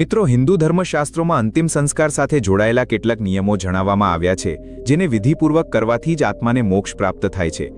મિત્રો, હિન્દુ ધર્મશાસ્ત્રોમાં અંતિમ સંસ્કાર સાથે જોડાયેલા કેટલાક નિયમો જણાવવામાં આવ્યા છે, જેને વિધિપૂર્વક કરવાથી જ આત્માને મોક્ષ પ્રાપ્ત થાય છે.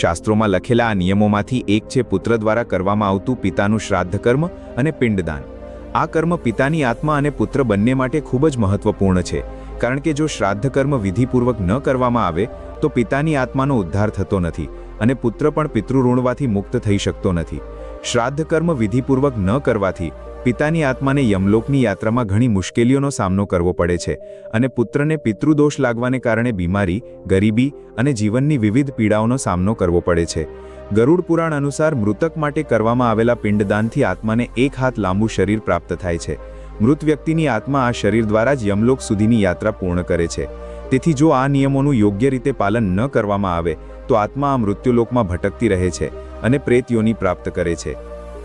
શાસ્ત્રોમાં લખેલા આ નિયમોમાંથી એક છે પુત્ર દ્વારા કરવામાં આવતું પિતાનું શ્રાદ્ધ કર્મ અને પિંડદાન. આ કર્મ પિતાની આત્મા અને પુત્ર બંને માટે ખૂબ જ મહત્વપૂર્ણ છે, કારણ કે જો શ્રાદ્ધ કર્મ વિધિપૂર્વક ન કરવામાં આવે, તો પિતાની આત્માનો ઉદ્ધાર થતો નથી અને પુત્ર પણ પિતૃઋણવાથી મુક્ત થઈ શકતો નથી. શ્રાદ્ધ કર્મ વિધિપૂર્વક ન કરવાથી પિતાની આત્માને યમલોકની યાત્રામાં ઘણી મુશ્કેલીઓનો સામનો કરવો પડે છે અને પુત્રને પિતૃદોષ લાગવાને કારણે બીમારી, ગરીબી અને જીવનની વિવિધ પીડાઓનો સામનો કરવો પડે છે. ગરુડ પુરાણ અનુસાર મૃતક માટે કરવામાં આવેલા પિંડદાનથી આત્માને એક હાથ લાંબુ શરીર પ્રાપ્ત થાય છે. મૃત વ્યક્તિની આત્મા આ શરીર દ્વારા જ યમલોક સુધીની યાત્રા પૂર્ણ કરે છે. તેથી જો આ નિયમોનું યોગ્ય રીતે પાલન ન કરવામાં આવે, તો આત્મા આ મૃત્યુલોકમાં ભટકતી રહે છે અને પ્રેત પ્રાપ્ત કરે છે.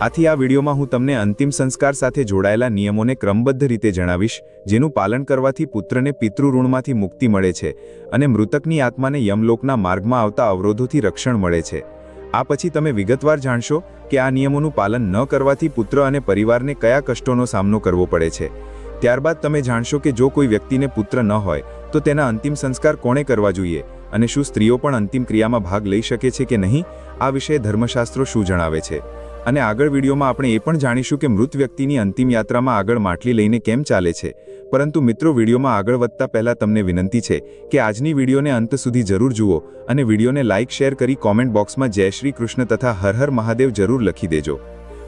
આથી આ વિડીયોમાં હું તમને અંતિમ સંસ્કાર સાથે જોડાયેલા નિયમોને ક્રમબદ્ધ રીતે જણાવીશ, જેનું પાલન કરવાથી પુત્રને પિતૃઋણમાંથી મુક્તિ મળે છે અને મૃતકની આત્માને યમલોકના માર્ગમાં આવતા અવરોધોથી રક્ષણ મળે છે. આ પછી તમે વિગતવાર જાણશો કે આ નિયમોનું પાલન ન કરવાથી પુત્ર અને પરિવારને કયા કષ્ટોનો સામનો કરવો પડે છે. ત્યારબાદ તમે જાણશો કે જો કોઈ વ્યક્તિને પુત્ર ન હોય, તો તેના અંતિમ સંસ્કાર કોણે કરવા જોઈએ અને શું સ્ત્રીઓ પણ અંતિમ ક્રિયામાં ભાગ લઈ શકે છે કે નહીં, આ વિશે ધર્મશાસ્ત્રો શું જણાવે છે? અને આગળ વિડીયોમાં આપણે એ પણ જાણીશું કે મૃત વ્યક્તિની અંતિમ યાત્રામાં આગળ માટલી લઈને કેમ ચાલે છે. પરંતુ મિત્રો, વિડીયોમાં આગળ વધતા પહેલા તમને વિનંતી છે કે આજની વિડીયોને અંત સુધી જરૂર જુઓ અને વિડીયોને લાઇક, શેર કરી કોમેન્ટ બોક્સમાં જય શ્રી કૃષ્ણ તથા હર હર મહાદેવ જરૂર લખી દેજો.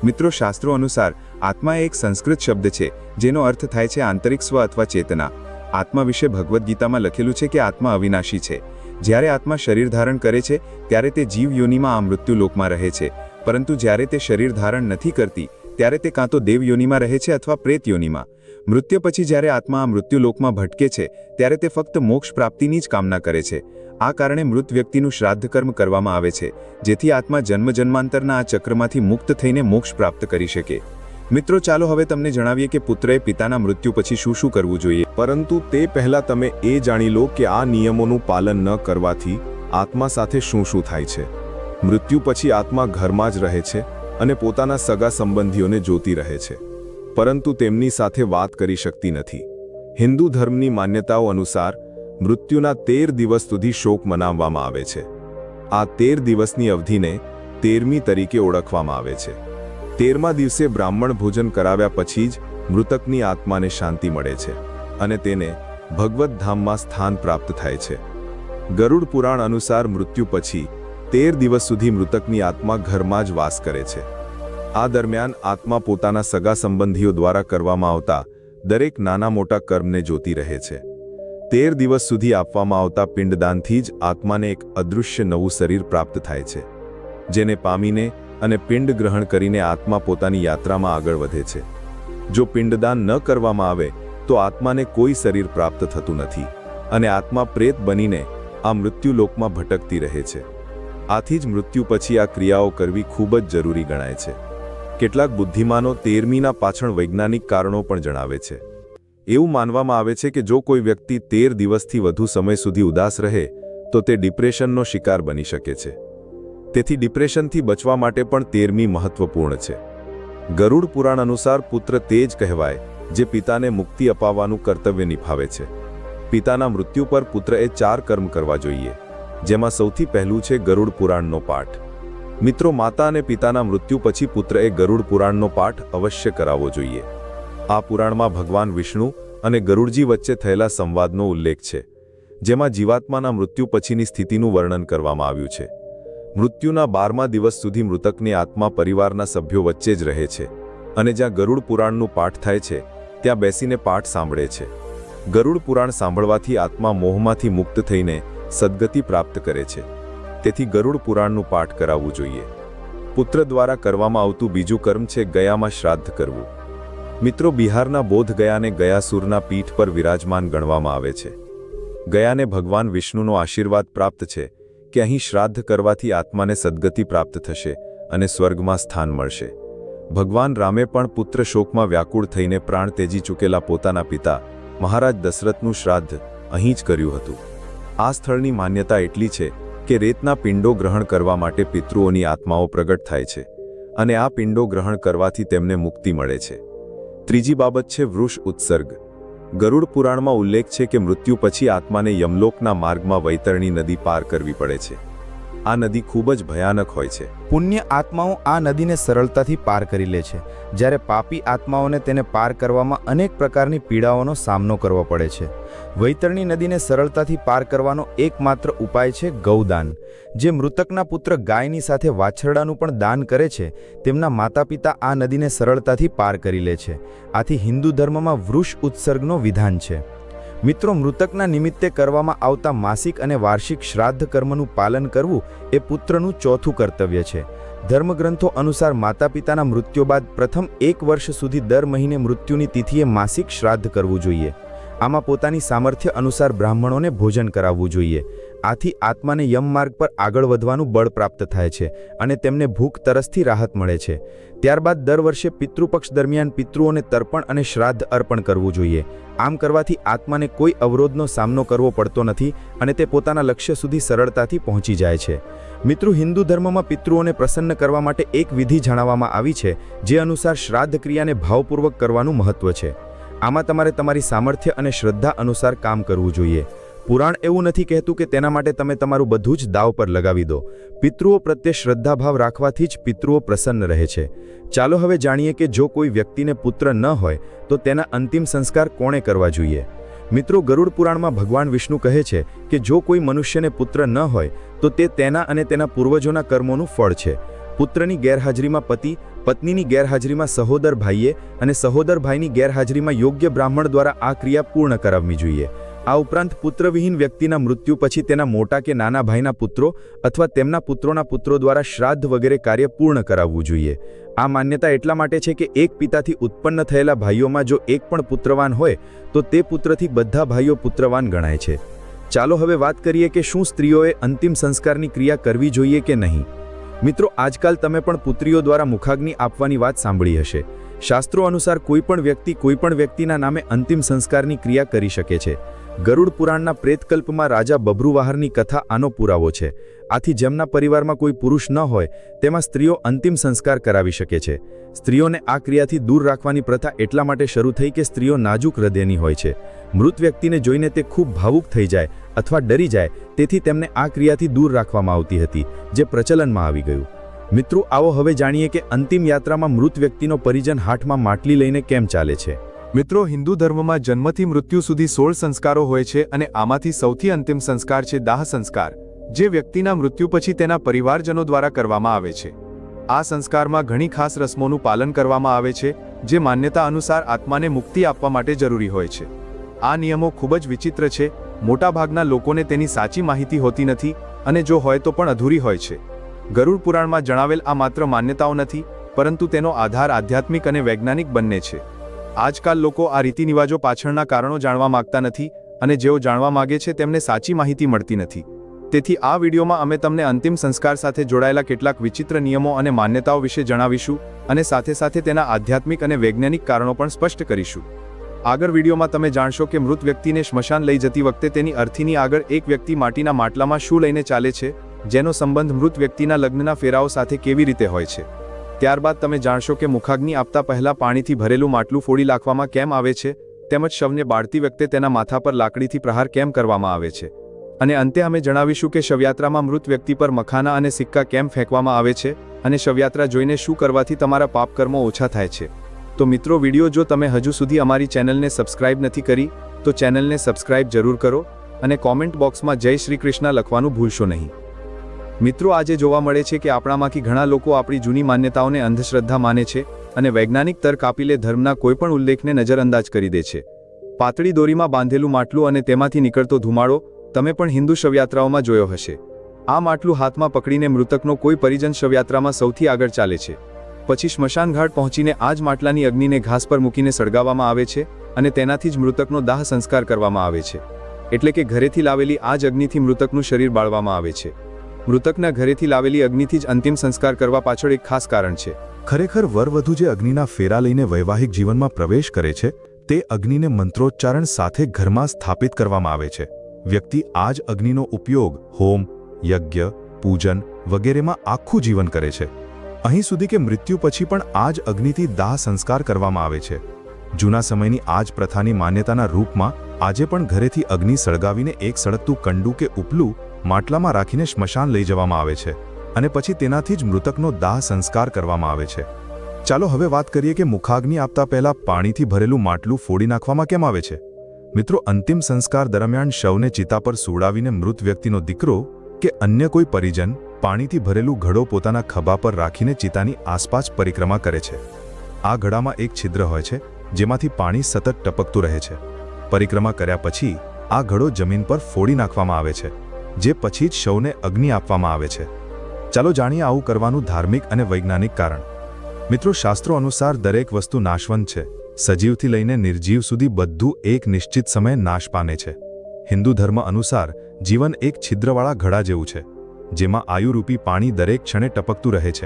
મિત્રો, શાસ્ત્રો અનુસાર આત્મા એક સંસ્કૃત શબ્દ છે, જેનો અર્થ થાય છે આંતરિક સ્વ અથવા ચેતના. આત્મા વિશે ભગવદ્ ગીતામાં લખેલું છે કે આત્મા અવિનાશી છે. જ્યારે આત્મા શરીર ધારણ કરે છે, ત્યારે તે જીવ યોનિમાં આ મૃત્યુ લોકમાં રહે છે. પરંતુ જ્યારે તે શરીર ધારણ નથી કરતી, ત્યારે તે કાં તો દેવ યોનિમાં રહે છે અથવા પ્રેત યોનિમાં મૃત્યુ પછી જ્યારે આત્મા આ મૃત્યુલોકમાં ભટકે છે, ત્યારે તે ફક્ત મોક્ષ પ્રાપ્તિની જ કામના કરે છે. આ કારણે મૃત વ્યક્તિનું શ્રાદ્ધ કર્મ કરવામાં આવે છે, જેથી આત્મા જન્મ જન્માંતરના આ ચક્રમાંથી મુક્ત થઈને મોક્ષ પ્રાપ્ત કરી શકે. મિત્રો, ચાલો હવે તમને જણાવીએ કે પુત્રએ પિતાના મૃત્યુ પછી શું શું કરવું જોઈએ. પરંતુ તે પહેલા તમે એ જાણી લો કે આ નિયમોનું પાલન ન કરવાથી આત્મા સાથે શું શું થાય છે. મૃત્યુ પછી આત્મા ઘરમાં જ રહે છે અને પોતાના સગા સંબંધીઓને જોતી રહે છે. પરંતુ તેમની સાથે વાત કરી શકતી નથી. હિન્દુ ધર્મની માન્યતાઓ અનુસાર, મૃત્યુના તેર દિવસ સુધી શોક મનાવવામાં આવે છે. આ તેર દિવસની અવધિને તેરમી તરીકે ઓળખવામાં આવે છે. તેરમા દિવસે બ્રાહ્મણ ભોજન કરાવ્યા પછી જ મૃતકની આત્માને શાંતિ મળે છે અને તેને ભગવત ધામમાં સ્થાન પ્રાપ્ત થાય છે. ગરુડ પુરાણ અનુસાર મૃત્યુ પછી તેર દિવસ સુધી મૃતકની આત્મા ઘરમાં જ વાસ કરે છે. આ દરમિયાન આત્મા પોતાના સગા સંબંધીઓ દ્વારા કરવામાં આવતા દરેક નાના મોટા કર્મને જોતી રહે છે. તેર દિવસ સુધી આપવામાં આવતા પિંડદાનથી જ આત્માને એક અદૃશ્ય નવું શરીર પ્રાપ્ત થાય છે, જેને પામીને અને પિંડ ગ્રહણ કરીને આત્મા પોતાની યાત્રામાં આગળ વધે છે. જો પિંડદાન ન કરવામાં આવે, તો આત્માને કોઈ શરીર પ્રાપ્ત થતું નથી અને આત્મા પ્રેત બનીને આ મૃત્યુલોકમાં ભટકતી રહે છે. આથી જ મૃત્યુ પછી આ ક્રિયાઓ કરવી ખૂબ જ જરૂરી ગણાય છે. કેટલાક બુદ્ધિમાનો તેરમીના પાછળ વૈજ્ઞાનિક કારણો પણ જણાવે છે. એવું માનવામાં આવે છે કે જો કોઈ વ્યક્તિ તેર દિવસથી વધુ સમય સુધી ઉદાસ રહે, તો તે ડિપ્રેશનનો શિકાર બની શકે છે. તેથી ડિપ્રેશનથી બચવા માટે પણ તેરમી મહત્વપૂર્ણ છે. ગરુડ પુરાણ અનુસાર પુત્ર તે જ કહેવાય, જે પિતાને મુક્તિ અપાવવાનું કર્તવ્ય નિભાવે છે. પિતાના મૃત્યુ પર પુત્રએ ચાર કર્મ કરવા જોઈએ. જેમાં સૌથી પહેલું છે ગરુડ પુરાણનો પાઠ. મિત્રો, માતા અને પિતાના મૃત્યુ પછી પુત્રએ ગરુડ પુરાણનો પાઠ અવશ્ય કરાવવો જોઈએ. આ પુરાણમાં ભગવાન વિષ્ણુ અને ગરુડજી વચ્ચે થયેલા સંવાદનો ઉલ્લેખ છે, જેમાં જીવાત્માના મૃત્યુ પછીની સ્થિતિનું વર્ણન કરવામાં આવ્યું છે. મૃત્યુના બારમા દિવસ સુધી મૃતકની આત્મા પરિવારના સભ્યો વચ્ચે જ રહે છે અને જ્યાં ગરુડ પુરાણનું પાઠ થાય છે, ત્યાં બેસીને પાઠ સાંભળે છે. ગરુડ પુરાણ સાંભળવાથી આત્મા મોહમાંથી મુક્ત થઈને સદગતિ પ્રાપ્ત કરે છે. તેથી ગરુડ પુરાણનું પાઠ કરાવવું જોઈએ. પુત્ર દ્વારા કરવામાં આવતું બીજું કર્મ છે ગયામાં શ્રાદ્ધ કરવું. મિત્રો, બિહારના બોધ ગયાને ગયાસુરના પીઠ પર વિરાજમાન ગણવામાં આવે છે. ગયાને ભગવાન વિષ્ણુનો આશીર્વાદ પ્રાપ્ત છે કે અહીં શ્રાદ્ધ કરવાથી આત્માને સદગતિ પ્રાપ્ત થશે અને સ્વર્ગમાં સ્થાન મળશે. ભગવાન રામે પણ પુત્ર શોકમાં વ્યાકુળ થઈને પ્રાણ તેજી ચૂકેલા પોતાના પિતા મહારાજ દશરથનું શ્રાદ્ધ અહીં જ કર્યું હતું. આ સ્થળની માન્યતા એટલી છે કે રેતના પિંડો ગ્રહણ કરવા માટે પિતૃઓની આત્માઓ પ્રગટ થાય છે અને આ પિંડો ગ્રહણ કરવાથી તેમને મુક્તિ મળે છે. ત્રીજી બાબત છે વૃષ ઉત્સર્ગ. ગરુડ પુરાણમાં ઉલ્લેખ છે કે મૃત્યુ પછી આત્માને યમલોકના માર્ગમાં વૈતરણી નદી પાર કરવી પડે છે. આ નદી ખૂબ જ ભયાનક હોય છે. પુણ્ય આત્માઓ આ નદીને સરળતાથી પાર કરી લે છે, જ્યારે પાપી આત્માઓને તેને પાર કરવામાં અનેક પ્રકારની પીડાઓનો સામનો કરવો પડે છે. વૈતરણી નદીને સરળતાથી પાર કરવાનો એકમાત્ર ઉપાય છે ગૌદાન. જે મૃતકના પુત્ર ગાયની સાથે વાછરડાનું પણ દાન કરે છે, તેમના માતા પિતા આ નદીને સરળતાથી પાર કરી લે છે. આથી હિન્દુ ધર્મમાં વૃષ ઉત્સર્ગનો વિધાન છે. મિત્રો, મૃતકના નિમિત્તે કરવામાં આવતા માસિક અને વાર્ષિક શ્રાદ્ધ કર્મનું પાલન કરવું એ પુત્રનું ચોથું કર્તવ્ય છે. ધર્મગ્રંથો અનુસાર માતા પિતાના મૃત્યુ બાદ પ્રથમ એક વર્ષ સુધી દર મહિને મૃત્યુની તિથિએ માસિક શ્રાદ્ધ કરવું જોઈએ. આમાં પોતાની સામર્થ્ય અનુસાર બ્રાહ્મણોને ભોજન કરાવવું જોઈએ. આથી આત્માને યમ માર્ગ પર આગળ વધવાનું બળ પ્રાપ્ત થાય છે અને તેમને ભૂખ તરસથી રાહત મળે છે. ત્યારબાદ દર વર્ષે પિતૃપક્ષ દરમિયાન પિતૃઓને તર્પણ અને શ્રાદ્ધ અર્પણ કરવું જોઈએ. આમ કરવાથી આત્માને કોઈ અવરોધનો સામનો કરવો પડતો નથી અને તે પોતાના લક્ષ્ય સુધી સરળતાથી પહોંચી જાય છે. મિત્રો, હિન્દુ ધર્મમાં પિતૃઓને પ્રસન્ન કરવા માટે એક વિધિ જણાવવામાં આવી છે, જે અનુસાર શ્રાદ્ધ ક્રિયાને ભાવપૂર્વક કરવાનું મહત્વ છે. આમાં તમારે તમારી સામર્થ્ય અને શ્રદ્ધા અનુસાર કામ કરવું જોઈએ. પુરાણ એવું નથી કહેતું કે તેના માટે તમે તમારું બધું જ દાવ પર લગાવી દો. પિતૃઓ પ્રત્યે શ્રદ્ધાભાવ રાખવાથી જ પિતૃઓ પ્રસન્ન રહે છે. ચાલો હવે જાણીએ કે જો કોઈ વ્યક્તિને પુત્ર ન હોય, તો તેના અંતિમ સંસ્કાર કોણે કરવા જોઈએ? મિત્રો, ગરુડ પુરાણમાં ભગવાન વિષ્ણુ કહે છે કે જો કોઈ મનુષ્યને પુત્ર ન હોય, તો તે તેના અને તેના પૂર્વજોના કર્મોનું ફળ છે. પુત્રની ગેરહાજરીમાં પતિ, પત્નીની ગેરહાજરીમાં સહોદર ભાઈએ અને સહોદર ભાઈની ગેરહાજરીમાં યોગ્ય બ્રાહ્મણ દ્વારા આ ક્રિયા પૂર્ણ કરાવવી જોઈએ. આ ઉપરાંત પુત્રવિહીન વ્યક્તિના મૃત્યુ પછી તેના મોટા કે નાના ભાઈના પુત્રો અથવા તેમના પુત્રોના પુત્રો દ્વારા શ્રાદ્ધ વગેરે કાર્ય પૂર્ણ કરાવવું જોઈએ. આ માન્યતા એટલા માટે છે કે એક પિતાથી ઉત્પન્ન થયેલા ભાઈઓમાં જો એક પણ પુત્રવાન હોય, તો તે પુત્રથી બધા ભાઈઓ પુત્રવાન ગણાય છે. ચાલો હવે વાત કરીએ કે શું સ્ત્રીઓએ અંતિમ સંસ્કારની ક્રિયા કરવી જોઈએ કે નહીં? મિત્રો, આજકાલ તમે પણ પુત્રીઓ દ્વારા મુખાગ્નિ આપવાની વાત સાંભળી હશે. શાસ્ત્રો અનુસાર કોઈપણ વ્યક્તિ કોઈપણ વ્યક્તિના નામે અંતિમ સંસ્કારની ક્રિયા કરી શકે છે. ગરુડ પુરાણના પ્રેતકલ્પમાં રાજા બભ્રુવાહરની કથા આનો પુરાવો છે. આથી જેમના પરિવારમાં કોઈ પુરુષ ન હોય, તેમાં સ્ત્રીઓ અંતિમ સંસ્કાર કરાવી શકે છે. સ્ત્રીઓને આ ક્રિયાથી દૂર રાખવાની પ્રથા એટલા માટે શરૂ થઈ કે સ્ત્રીઓ નાજુક હૃદયની હોય છે. મૃત વ્યક્તિને જોઈને તે ખૂબ ભાવુક થઈ જાય અથવા ડરી જાય, તેથી તેમને આ ક્રિયાથી દૂર રાખવામાં આવતી હતી, જે પ્રચલનમાં આવી ગયું. મિત્રો, આવો હવે જાણીએ કે અંતિમ યાત્રામાં મૃત વ્યક્તિનો પરિજન હાથમાં માટલી લઈને કેમ ચાલે છે? મિત્રો, હિન્દુ ધર્મમાં જન્મથી મૃત્યુ સુધી સોળ સંસ્કારો હોય છે અને આમાંથી સૌથી અંતિમ સંસ્કાર છે દાહ સંસ્કાર, જે વ્યક્તિના મૃત્યુ પછી તેના પરિવારજનો દ્વારા કરવામાં આવે છે. આ સંસ્કારમાં ઘણી ખાસ રસમોનું પાલન કરવામાં આવે છે, જે માન્યતા અનુસાર આત્માને મુક્તિ આપવા માટે જરૂરી હોય છે. આ નિયમો ખૂબ જ વિચિત્ર છે, મોટાભાગના લોકોને તેની સાચી માહિતી હોતી નથી અને જો હોય તો પણ અધૂરી હોય છે. ગરુડ પુરાણમાં જણાવેલ આ માત્ર માન્યતાઓ નથી, પરંતુ તેનો આધાર આધ્યાત્મિક અને વૈજ્ઞાનિક બંને છે. આજકાલ લોકો આ રીતિરિવાજો પાછળના કારણો જાણવા માંગતા નથી અને જેઓ જાણવા માગે છે તેમને સાચી માહિતી મળતી નથી. તેથી આ વિડીયોમાં અમે તમને અંતિમ સંસ્કાર સાથે જોડાયેલા કેટલાક વિચિત્ર નિયમો અને માન્યતાઓ વિશે જણાવીશું અને સાથે સાથે તેના આધ્યાત્મિક અને વૈજ્ઞાનિક કારણો પણ સ્પષ્ટ કરીશું. આગળ વિડીયોમાં તમે જાણશો કે મૃત વ્યક્તિને સ્મશાન લઈ જતી વખતે તેની અર્થીની આગળ એક વ્યક્તિ માટીના માટલામાં શું લઈને ચાલે છે, જેનો સંબંધ મૃત વ્યક્તિના લગ્નના ફેરાઓ સાથે કેવી રીતે હોય છે. ત્યારબાદ તમે જાણશો કે મુખાગ્નિ આપતા પહેલા પાણીથી ભરેલું માટલું ફોડી નાખવામાં કેમ આવે છે, તેમજ શવને બાળતી વખતે તેના માથા પર લાકડીથી પ્રહાર કેમ કરવામાં આવે છે. અને અંતે અમે જણાવીશું કે શવયાત્રામાં મૃત વ્યક્તિ પર મખાના અને સિક્કા કેમ ફેંકવામાં આવે છે, અને શવયાત્રા જોઈને શું કરવાથી તમારા પાપકર્મો ઓછા થાય છે. તો મિત્રો, વીડિયો જો તમે હજુ સુધી અમારી ચેનલને સબસ્ક્રાઇબ નથી કરી, તો ચેનલને સબસ્ક્રાઇબ જરૂર કરો, અને કોમેન્ટ બોક્સમાં જય શ્રી કૃષ્ણ લખવાનું ભૂલશો નહીં. મિત્રો, આજે જોવા મળે છે કે આપણામાંથી ઘણા લોકો આપણી જૂની માન્યતાઓને અંધશ્રદ્ધા માને છે અને વૈજ્ઞાનિક તર્ક આપી લે ધર્મના કોઈપણ ઉલ્લેખને નજરઅંદાજ કરી દે છે. પાતળી દોરીમાં બાંધેલું માટલું અને તેમાંથી નીકળતો ધુમાડો તમે પણ હિન્દુ શવયાત્રાઓમાં જોયો હશે. આ માટલું હાથમાં પકડીને મૃતકનો કોઈ પરિજન શવયાત્રામાં સૌથી આગળ ચાલે છે. પછી સ્મશાનઘાટ પહોંચીને આ જ માટલાની અગ્નિને ઘાસ પર મૂકીને સળગાવવામાં આવે છે અને તેનાથી જ મૃતકનો દાહ સંસ્કાર કરવામાં આવે છે. એટલે કે ઘરેથી લાવેલી આ જ અગ્નિથી મૃતકનું શરીર બાળવામાં આવે છે. મૃતકના ઘરેથી લાવેલી અગ્નિથી જ અંતિમ સંસ્કાર કરવા પાછળ એક ખાસ કારણ છે. ખરેખર વરવધુ જે અગ્નિના ફેરા લઈને વૈવાહિક જીવનમાં પ્રવેશ કરે છે, તે અગ્નિને મંત્રોચ્ચારણ સાથે ઘરમાં સ્થાપિત કરવામાં આવે છે. વ્યક્તિ આ જ અગ્નિનો ઉપયોગ હોમ, યજ્ઞ, પૂજન વગેરેમાં આખું જીવન કરે છે. અહીં સુધી કે મૃત્યુ પછી પણ આ જ અગ્નિથી દાહ સંસ્કાર કરવામાં આવે છે. જૂના સમયની આ જ પ્રથાની માન્યતાના રૂપમાં આજે પણ ઘરેથી અગ્નિ સળગાવીને એક સળગતું કંડુ કે ઉપલું માટલામાં રાખીને સ્મશાન લઈ જવામાં આવે છે અને પછી તેનાથી જ મૃતકનો દાહ સંસ્કાર કરવામાં આવે છે. ચાલો હવે વાત કરીએ કે મુખાગ્નિ આપતા પહેલા પાણીથી ભરેલું માટલું ફોડી નાખવામાં કેમ આવે છે? મિત્રો, અંતિમ સંસ્કાર દરમિયાન શવને ચિતા પર સુડાવીને મૃત વ્યક્તિનો દીકરો કે અન્ય કોઈ પરિજન પાણીથી ભરેલું ઘડો પોતાના ખભા પર રાખીને ચિતાની આસપાસ પરિક્રમા કરે છે. આ ઘડામાં એક છિદ્ર હોય છે, જેમાંથી પાણી સતત ટપકતું રહે છે. પરિક્રમા કર્યા પછી આ ઘડો જમીન પર ફોડી નાખવામાં આવે છે. જે પછી જ શવને અગ્નિ આપવામાં આવે છે. ચાલો જાણીએ આવું કરવાનું ધાર્મિક અને વૈજ્ઞાનિક કારણ. મિત્રો, શાસ્ત્રો અનુસાર દરેક વસ્તુ નાશવંત છે. સજીવથી લઈને નિર્જીવ સુધી બધું એક નિશ્ચિત સમયે નાશ પામે છે. હિન્દુ ધર્મ અનુસાર જીવન એક છિદ્રવાળા ઘડા જેવું છે, જેમાં આયુરૂપી પાણી દરેક ક્ષણે ટપકતું રહે છે.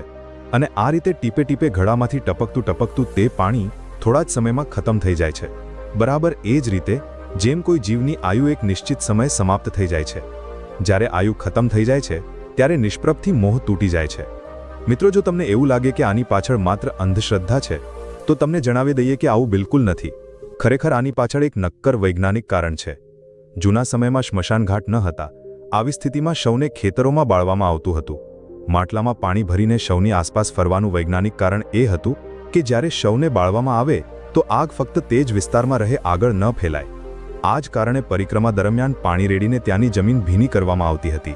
અને આ રીતે ટીપે ટીપે ઘડામાંથી ટપકતું ટપકતું તે પાણી થોડા જ સમયમાં ખતમ થઈ જાય છે. બરાબર એ જ રીતે, જેમ કોઈ જીવની આયુ એક નિશ્ચિત સમયે સમાપ્ત થઈ જાય છે. જ્યારે આયુ ખતમ થઈ જાય છે, ત્યારે નિષ્પ્રભથી મોહ તૂટી જાય છે. મિત્રો, જો તમને એવું લાગે કે આની પાછળ માત્ર અંધશ્રદ્ધા છે, તો તમને જણાવી દઈએ કે આવું બિલકુલ નથી. ખરેખર આની પાછળ એક નક્કર વૈજ્ઞાનિક કારણ છે. જૂના સમયમાં સ્મશાનઘાટ ન હતા, આવી સ્થિતિમાં શવને ખેતરોમાં બાળવામાં આવતું હતું. માટલામાં પાણી ભરીને શવની આસપાસ ફરવાનું વૈજ્ઞાનિક કારણ એ હતું કે જ્યારે શવને બાળવામાં આવે, તો આગ ફક્ત તે જ વિસ્તારમાં રહે, આગળ ન ફેલાય. આ જ કારણે પરિક્રમા દરમિયાન પાણી રેડીને ત્યાંની જમીન ભીની કરવામાં આવતી હતી.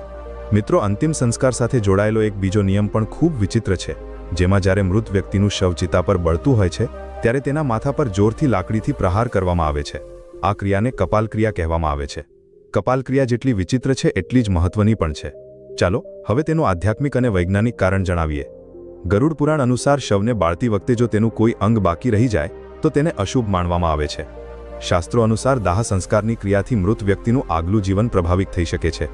મિત્રો, અંતિમ સંસ્કાર સાથે જોડાયેલો એક બીજો નિયમ પણ ખૂબ વિચિત્ર છે. જેમાં જ્યારે મૃત વ્યક્તિનું શવ ચિતા પર બળતું હોય છે, ત્યારે તેના માથા પર જોરથી લાકડીથી પ્રહાર કરવામાં આવે છે. આ ક્રિયાને કપાલક્રિયા કહેવામાં આવે છે. કપાલક્રિયા જેટલી વિચિત્ર છે, એટલી જ મહત્વની પણ છે. ચાલો, હવે તેનું આધ્યાત્મિક અને વૈજ્ઞાનિક કારણ જણાવીએ. ગરુડ પુરાણ અનુસાર શવને બાળતી વખતે જો તેનું કોઈ અંગ બાકી રહી જાય, તો તેને અશુભ માનવામાં આવે છે. શાસ્ત્રો અનુસાર દાહ સંસ્કારની ક્રિયાથી મૃત વ્યક્તિનું આગલું જીવન પ્રભાવિત થઈ શકે છે.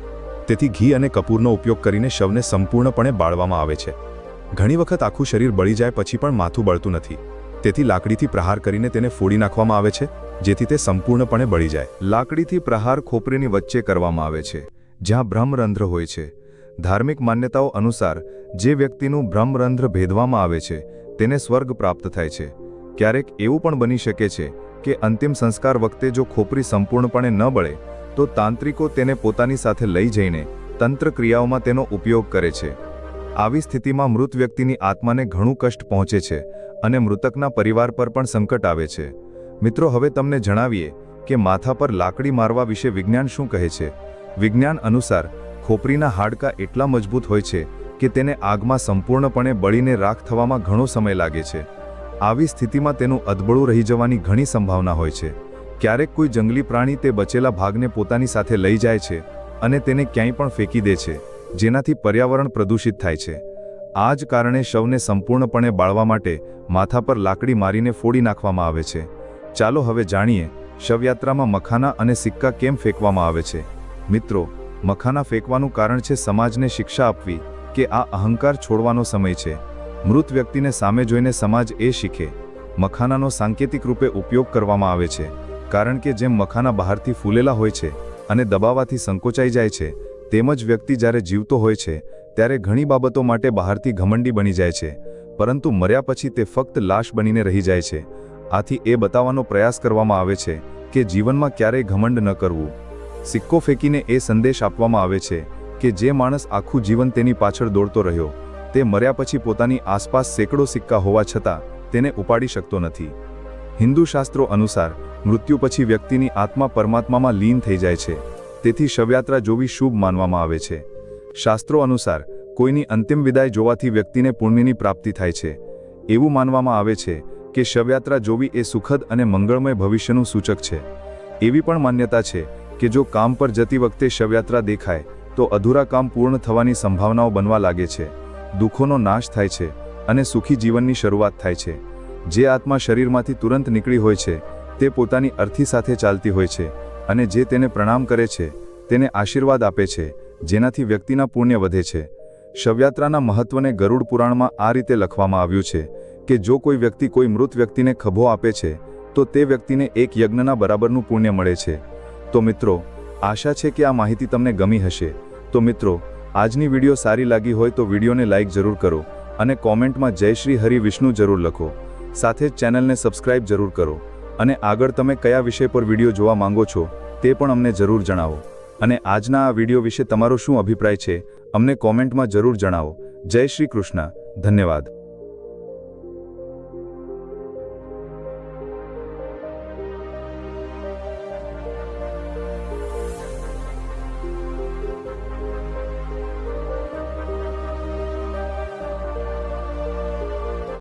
તેથી ઘી અને કપૂરનો ઉપયોગ કરીને શવને સંપૂર્ણપણે બાળવામાં આવે છે. ઘણી વખત આખું શરીર બળી જાય પછી પણ માથું બળતું નથી. તેથી લાકડીથી પ્રહાર કરીને તેને ફોડી નાખવામાં આવે છે, જેથી તે સંપૂર્ણપણે બળી જાય. લાકડીથી પ્રહાર ખોપરીની વચ્ચે કરવામાં આવે છે, જ્યાં બ્રહ્મરંધ્ર હોય છે. ધાર્મિક માન્યતાઓ અનુસાર, જે વ્યક્તિનું બ્રહ્મરંધ્ર ભેદવામાં આવે છે, તેને સ્વર્ગ પ્રાપ્ત થાય છે. ક્યારેક એવું પણ બની શકે છે કે અંતિમ સંસ્કાર વખતે જો ખોપરી સંપૂર્ણપણે ન બળે, તો તાંત્રિકો તેને પોતાની સાથે લઈ જઈને તંત્ર ક્રિયાઓમાં તેનો ઉપયોગ કરે છે. આવી સ્થિતિમાં મૃત વ્યક્તિની આત્માને ઘણું કષ્ટ પહોંચે છે અને મૃતકના પરિવાર પર પણ સંકટ આવે છે. મિત્રો, હવે તમને જણાવીએ કે માથા પર લાકડી મારવા વિશે વિજ્ઞાન શું કહે છે? વિજ્ઞાન અનુસાર, ખોપરીના હાડકાં એટલા મજબૂત હોય છે કે તેને આગમાં સંપૂર્ણપણે બળીને રાખ થવામાં ઘણો સમય લાગે છે. આવી સ્થિતિમાં તેનું અદબળું રહી જવાની ઘણી સંભાવના હોય છે. ક્યારેક કોઈ જંગલી પ્રાણી તે બચેલા ભાગને પોતાની સાથે લઈ જાય છે અને તેને ક્યાંય પણ ફેંકી દે છે, જેનાથી પર્યાવરણ પ્રદૂષિત થાય છે. આ જ કારણે શવને સંપૂર્ણપણે બાળવા માટે માથા પર લાકડી મારીને ફોડી નાખવામાં આવે છે. ચાલો હવે જાણીએ, શવયાત્રામાં મખાના અને સિક્કા કેમ ફેંકવામાં આવે છે? મિત્રો, મખાના ફેંકવાનું કારણ છે સમાજને શિક્ષા આપવી કે આ અહંકાર છોડવાનો સમય છે. મૃત વ્યક્તિને સામે જોઈને સમાજ એ શીખે. મખાનાનો સાંકેતિક રૂપે ઉપયોગ કરવામાં આવે છે, કારણ કે જેમ મખાના બહારથી ફૂલેલા હોય છે અને દબાવાથી સંકોચાઈ જાય છે તેમજ વ્યક્તિ જ્યારે જીવતો હોય છે, ત્યારે ઘણી બાબતો માટે બહારથી ઘમંડી બની જાય છે, પરંતુ મર્યા પછી તે ફક્ત લાશ બનીને રહી જાય છે. આથી એ બતાવવાનો પ્રયાસ કરવામાં આવે છે કે જીવનમાં ક્યારેય ઘમંડ ન કરવું. સિક્કો ફેંકીને એ સંદેશ આપવામાં આવે છે કે જે માણસ આખું જીવન તેની પાછળ દોડતો રહ્યો તે મર્યા પછી પોતાની આસપાસ સેંકડો સિક્કા હોવા છતાં તેને ઉપાડી શકતો નથી. હિન્દુ શાસ્ત્રો અનુસાર, મૃત્યુ પછી વ્યક્તિની આત્મા પરમાત્મામાં લીન થઈ જાય છે. તેથી શવયાત્રા જોવી શુભ માનવામાં આવે છે. શાસ્ત્રો અનુસાર, કોઈની અંતિમ વિદાય જોવાથી વ્યક્તિને પુણ્યની પ્રાપ્તિ થાય છે. એવું માનવામાં આવે છે કે શવયાત્રા જોવી એ સુખદ અને મંગળમય ભવિષ્યનું સૂચક છે. એવી પણ માન્યતા છે કે જો કામ પર જતી વખતે શવયાત્રા દેખાય, તો અધૂરા કામ પૂર્ણ થવાની સંભાવનાઓ બનવા લાગે છે. દુઃખોનો નાશ થાય છે અને સુખી જીવનની શરૂઆત થાય છે. જે આત્મા શરીરમાંથી તુરંત નીકળી હોય છે, તે પોતાની અર્થી સાથે ચાલતી હોય છે અને જે તેને પ્રણામ કરે છે, તેને આશીર્વાદ આપે છે, જેનાથી વ્યક્તિના પુણ્ય વધે છે. શવયાત્રાના મહત્વને ગરુડ પુરાણમાં આ રીતે લખવામાં આવ્યું છે કે જો કોઈ વ્યક્તિ કોઈ મૃત વ્યક્તિને ખભો આપે છે, તો તે વ્યક્તિને એક યજ્ઞના બરાબરનું પુણ્ય મળે છે. તો મિત્રો, આશા છે કે આ માહિતી તમને ગમી હશે. તો મિત્રો આજની વીડિયો સારી લાગી હોય તો વિડીયોને લાઇક જરૂર કરો અને કોમેન્ટમાં જય શ્રી હરિ વિષ્ણુ જરૂર લખો. સાથે જ ચેનલને સબસ્ક્રાઇબ જરૂર કરો અને આગળ તમે કયા વિષય પર વીડિયો જોવા માંગો છો તે પણ અમને જરૂર જણાવો. અને આજના આ વીડિયો વિશે તમારો શું અભિપ્રાય છે, અમને કોમેન્ટમાં જરૂર જણાવો. જય શ્રી કૃષ્ણ. ધન્યવાદ.